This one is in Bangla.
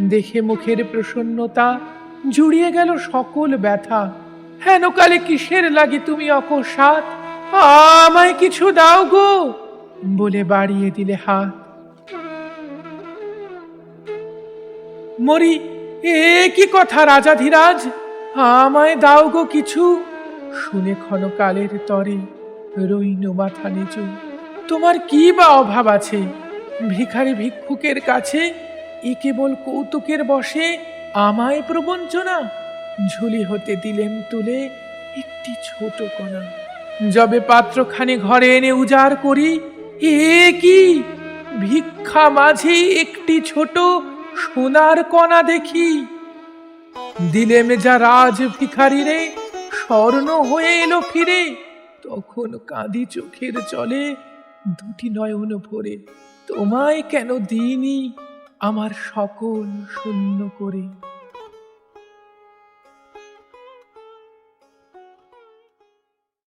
দেখে মুখের প্রসন্নতা জুড়িয়ে গেল সকল ব্যথা। হেন কালে কিসের লাগে তুমি অকস্মাৎ? আমায় কিছু দাও গো, বলে বাড়িয়ে দিলে হাত। মরি, এ কি কথা রাজাধিরাজ আমায় দাও গো কিছু। শুনে ক্ষণকালের তরে রইনু মাথা নিচু। তোমার কি বা অভাব আছে? ভিখারি ভিক্ষুকের কাছে এ কেবল কৌতুকের বসে আমায় প্রবঞ্চনা। ঝুলি হতে দিলেন তুলে একটি ছোট কণা। যবে পাত্রখানি ঘরে এনে উজাড় করি, এ কি? ভিক্ষা মাঝে একটি ছোট সোনার কণা দেখি। দিলেম যা রাজ ভিখারি রে, স্বর্ণ হয়ে এলো ফিরে। তখন কাঁদি চোখের চলে দুটি নয়ন ভরে, তোমায় কেন দিইনি? আমার সকল শূন্য করে